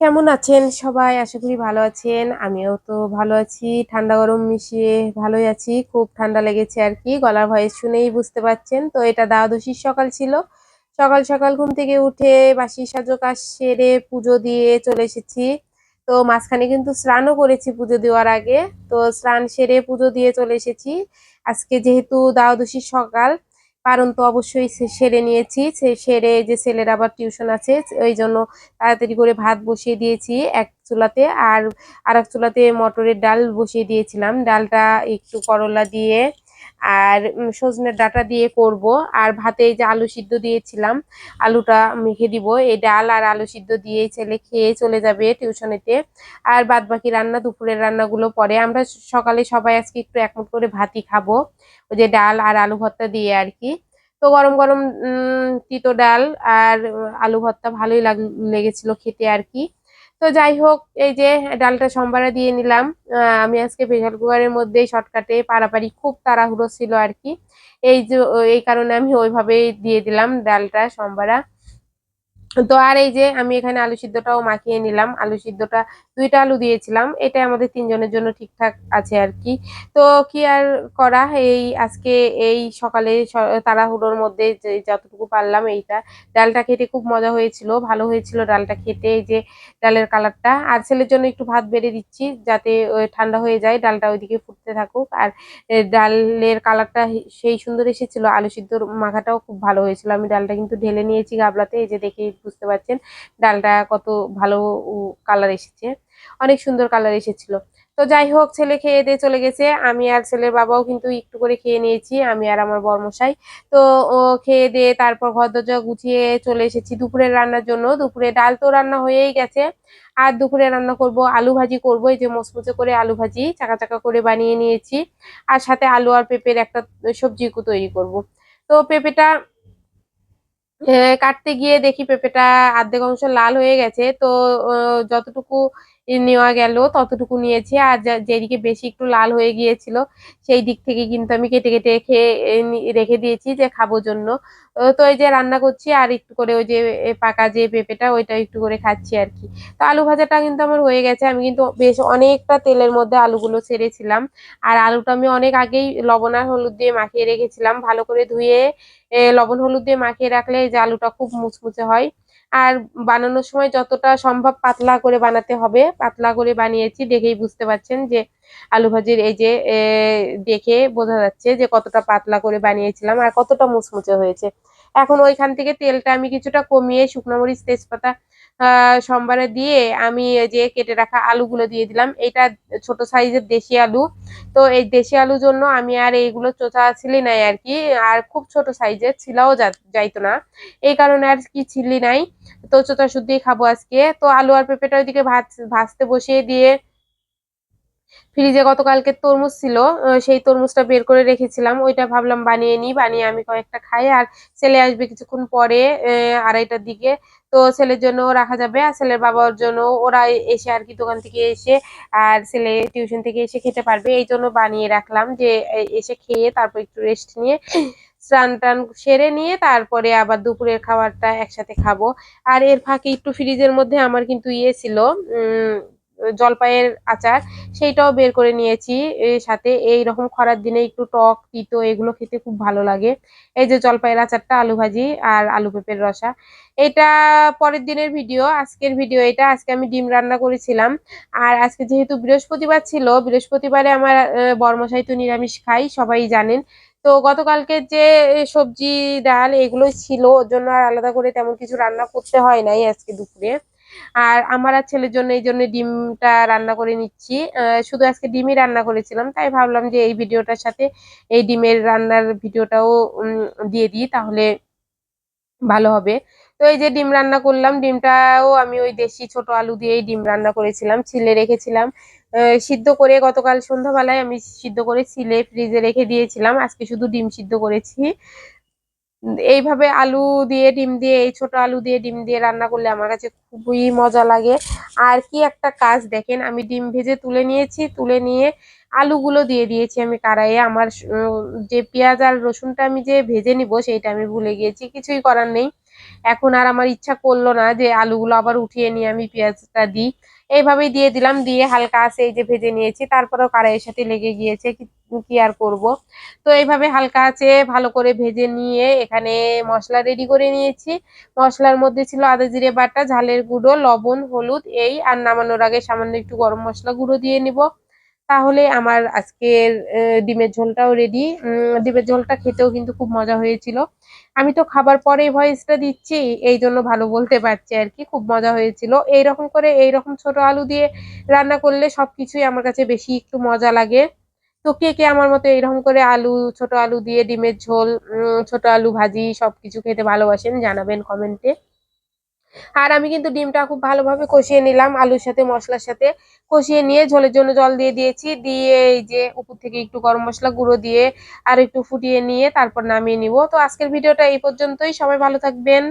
কেমন আছেন সবাই? আশা করি ভালো আছেন। আমিও তো ভালো আছি। ঠান্ডা গরম মিশিয়ে ভালোই আছি। খুব ঠান্ডা লেগেছে আর কি। গলার ভয়েস শুনেই বুঝতে পারছেন তো এটা দ্বাদশীর সকাল ছিল। সকাল সকাল ঘুম থেকে উঠে বাসি সাজো কাজ সেরে পুজো দিয়ে চলে এসেছি। তো মাঝখানে কিন্তু স্নানও করেছি পুজো দেওয়ার আগে। তো স্নান সেরে পুজো দিয়ে চলে এসেছি। আজকে যেহেতু দ্বাদশীর সকাল কারণ তো অবশ্যই সেরে নিয়েছি সেরে যে ছেলের আবার টিউশন আছে ওই জন্য তাড়াতাড়ি করে ভাত বসিয়ে দিয়েছি এক চুলাতে আর আর এক চুলাতে মটরের ডাল বসিয়ে দিয়েছিলাম। ডালটা একটু করলা দিয়ে আর সজনের ডাঁটা দিয়ে করব। আর ভাতে যে আলু সিদ্ধ দিয়েছিলাম, আলুটা মেখে দিব। এই ডাল আর আলু সিদ্ধ দিয়ে ছেলে খেয়ে চলে যাবে টিউশনেতে। আর বাদ বাকি রান্না, দুপুরের রান্নাগুলো পরে। আমরা সকালে সবাই আজকে একটু একমুট করে ভাতই খাব। ওই যে ডাল আর আলু ভর্তা দিয়ে আর কি। তো গরম গরম তিতো ডাল আর, আলু ভর্তা ভালোই লাগ, লেগেছিল খেতে আর কি। তো যাই হোক, এই যে ডালটা সোমবারে দিয়ে নিলাম। আমি আজকে প্রেশার কুকারের মধ্যেই শর্টকাটে পারাপারি খুব তাড়াহুড়ো ছিল আর কি। এই যে, এই কারণে আমি ওইভাবেই দিয়ে দিলাম ডালটা সোমবারা তো আর এই যে আমি এখানে আলু সিদ্ধটাও মাখিয়ে নিলাম। আলু সিদ্ধটা দুইটা আলু দিয়েছিলাম। এটা আমাদের তিনজনের জন্য ঠিকঠাক আছে আর কি। তো কি আর করা? এই আজকে এই সকালে তাড়াহুড়োর মধ্যে যে যতটুকু পারলাম এইটা। ডালটা খেতে খুব মজা হয়েছিল, ভালো হয়েছিল ডালটা খেতে। এই যে ডালের কালারটা। আর ছেলের জন্য একটু ভাত বেড়ে দিচ্ছি যাতে ঠান্ডা হয়ে যায়, ডালটা ওইদিকে ফুটতে থাকুক। আর ডালের কালারটা সেই সুন্দর এসেছিল। আলু সিদ্ধর মাখাটাও খুব ভালো হয়েছিল। আমি ডালটা কিন্তু ঢেলে নিয়েছি গাবলাতে। এই যে দেখে বুঝতে পারছেন। ডালটা কত ভালো কালার এসেছে। অনেক সুন্দর কালার এসেছিল। তো যাই হোক, ছেলে খেয়ে দিয়ে চলে গেছে। আমি আর ছেলের বাবাও কিন্তু একটু করে খেয়ে নিয়েছি, আমি আর আমার বর্মশাই। তো ও খেয়ে দিয়ে তারপর ঘর দরজা গুছিয়ে চলে এসেছি দুপুরের রান্নার জন্য। দুপুরে ডাল তো রান্না হয়েই গেছে। আর দুপুরে রান্না করব আলু ভাজি করব। এই যে মচমচে করে আলু ভাজি, চাকা চাকা করে বানিয়ে নিয়েছি। আর সাথে আলু আর পেঁপের একটা সবজি তৈরি করব। তো পেঁপেটা কাটতে গিয়ে দেখি পেঁপেটা অর্ধেক অংশ লাল হয়ে গেছে। তো যতটুকু নেওয়া গেল, ততটুকু নিয়েছি। আর যেদিকে বেশি একটু লাল হয়ে গিয়েছিল, সেই দিক থেকে কিন্তু আমি কেটে কেটে খেয়ে রেখে দিয়েছি যে খাব জন্য। তো এই যে রান্না করছি, আর একটু করে ওই যে পাকা যে পেঁপেটা, ওইটা একটু করে খাচ্ছি আর কি। তো আলু ভাজাটা কিন্তু আমার হয়ে গেছে। আমি কিন্তু বেশ অনেকটা তেলের মধ্যে আলুগুলো ছেড়েছিলাম। আর আলুটা আমি অনেক আগেই লবণ আর হলুদ দিয়ে মাখিয়ে রেখেছিলাম। ভালো করে ধুয়ে লবণ হলুদ দিয়ে মাখিয়ে রাখলে এই যে আলুটা খুব মুচমুচে হয়। আর বানানোর সময় যতটা সম্ভব পাতলা করে বানাতে হবে। পাতলা করে বানিয়েছি দেখেই বুঝতে পারছেন যে আলু ভাজির এই যে দেখে বোঝা যাচ্ছে যে কতটা পাতলা করে বানিয়েছিলাম আর কতটা মুচমুচে হয়েছে। এখন ওইখান থেকে তেলটা আমি কিছুটা কমিয়ে শুকনো মরিচ, তেজপাতা সম্বারে দিয়ে আমি যে কেটে রাখা আলুগুলো দিয়ে দিলাম। এটা ছোট সাইজের দেশি আলু। তো এই দেশি আলুর জন্য আমি আর এইগুলো চোচা ছিলি নাই আর কি। আর খুব ছোট সাইজের ছিলাও যাইতো না। এই কারণে আর কি ছিলি নাই। তো চোচা শুদ্ধি খাব আজকে। তো আলু আর পেঁপেটা ওইদিকে ভাজ ভাজতে বসিয়ে দিয়ে ফ্রিজে গতকালকে তরমুজ ছিল সেই তরমুজটা বের করে রেখেছিলাম। ওইটা ভাবলাম বানিয়ে নিই, বানিয়ে আমি কয়েকটা খাই, আর ছেলে আসবে কিছুক্ষণ পরে আড়াইটার দিকে। তো ছেলের জন্য রাখা যাবে, আর ছেলের বাবার জন্য ওরা এসে আর কি দোকান থেকে এসে, আর ছেলে টিউশন থেকে এসে খেতে পারবে। এই জন্য বানিয়ে রাখলাম যে এসে খেয়ে তারপর একটু রেস্ট নিয়ে, স্নান টান সেরে নিয়ে তারপরে আবার দুপুরের খাবারটা একসাথে খাব। আর এর ফাঁকে একটু ফ্রিজের মধ্যে আমার কিন্তু ইয়ে ছিল জলপাইয়ের আচার, সেইটাও বের করে নিয়েছি। সাথে এই রকম খরার দিনে একটু টক, তিতো এগুলো খেতে খুব ভালো লাগে। এই যে জলপাইয়ের আচারটা, আলু ভাজি আর আলু পেঁপের রসা। এটা পরের দিনের ভিডিও, আজকের ভিডিও এটা। আজকে আমি ডিম রান্না করেছিলাম। আর আজকে যেহেতু বৃহস্পতিবার ছিল, বৃহস্পতিবারে আমার বর্মশাই তো নিরামিষ খাই, সবাই জানেন। তো গতকালকে যে সবজি, ডাল এগুলো ছিল, ওর জন্য আর আলাদা করে তেমন কিছু রান্না করতে হয় নাই আজকে দুপুরে। আর আমার আর ছেলের জন্য এই জন্য ডিমটা রান্না করে নিচ্ছি। শুধু আজকে ডিমই রান্না করেছিলাম, তাই ভাবলাম যে এই ভিডিওটার সাথে এই ডিমের রান্নার ভিডিওটাও দিয়ে দিই, তাহলে ভালো হবে। তো এই যে ডিম রান্না করলাম, ডিমটাও আমি ওই দেশি ছোট আলু দিয়েই ডিম রান্না করেছিলাম, ছিলে রেখেছিলাম। সিদ্ধ করে গতকাল সন্ধ্যাবেলায় আমি সিদ্ধ করে ছিলে ফ্রিজে রেখে দিয়েছিলাম, আজকে শুধু ডিম সিদ্ধ করেছি। এইভাবে আলু দিয়ে, ডিম দিয়ে, এই ছোট আলু দিয়ে, ডিম দিয়ে রান্না করলে আমার কাছে খুবই মজা লাগে। আর কি একটা কাজ দেখেন, আমি ডিম ভেজে তুলে নিয়েছি, তুলে নিয়ে আলুগুলো দিয়ে দিয়েছি আমি কড়াইয়ে। আমার যে পেঁয়াজ আর রসুনটা আমি যে ভেজে নিব সেইটা আমি ভুলে গিয়েছি, কিছুই করার নেই। এখন আর আমার ইচ্ছা করল না যে আলুগুলো আবার উঠিয়ে নিয়ে আমি পেঁয়াজটা দিই। এইভাবেই দিয়ে দিলাম, দিয়ে হালকা আছে এই যে ভেজে নিয়েছি। তারপরেও কড়াইয়ের সাথে লেগে গিয়েছে, কি কি আর করব। তো এইভাবে হালকা আছে, ভালো করে ভেজে নিয়ে এখানে মশলা রেডি করে নিয়েছি। মশলার মধ্যে ছিল আদা জিরে বাটা, ঝালের গুঁড়ো, লবণ, হলুদ, এই, আর নামানোর আগে সামান্য একটু গরম মশলা গুঁড়ো দিয়ে নিব। তাহলে আমার আজকের ডিমের ঝোলটাও রেডি ডিমের ঝোলটা খেতেও কিন্তু খুব মজা হয়েছিল। আমি তো খাবার পরে ভয়েসটা দিচ্ছি, এই জন্য ভালো বলতে পারছি আর কি, খুব মজা হয়েছিল। এইরকম করে এইরকম ছোট আলু দিয়ে রান্না করলে সবকিছুই আমার কাছে বেশি একটু মজা লাগে। তো কে কে আমার মতো এরকম করে আলু, ছোট আলু দিয়ে ডিমের ঝোল ছোট আলু ভাজি সবকিছু খেতে ভালোবাসেন জানাবেন কমেন্টে আর আমি কিন্তু ডিমটা খুব ভালোভাবে কষিয়ে নিলাম, আলুর সাথে, মশলার সাথে। কষিয়ে নিয়ে ঝোলের জন্য জল দিয়ে দিয়েছি। দিয়ে এই যে উপর থেকে একটু গরম মশলা গুঁড়ো দিয়ে আর একটু ফুটিয়ে নিয়ে তারপর নামিয়ে নিব। তো আজকের ভিডিওটা এই পর্যন্তই। সবাই ভালো থাকবেন।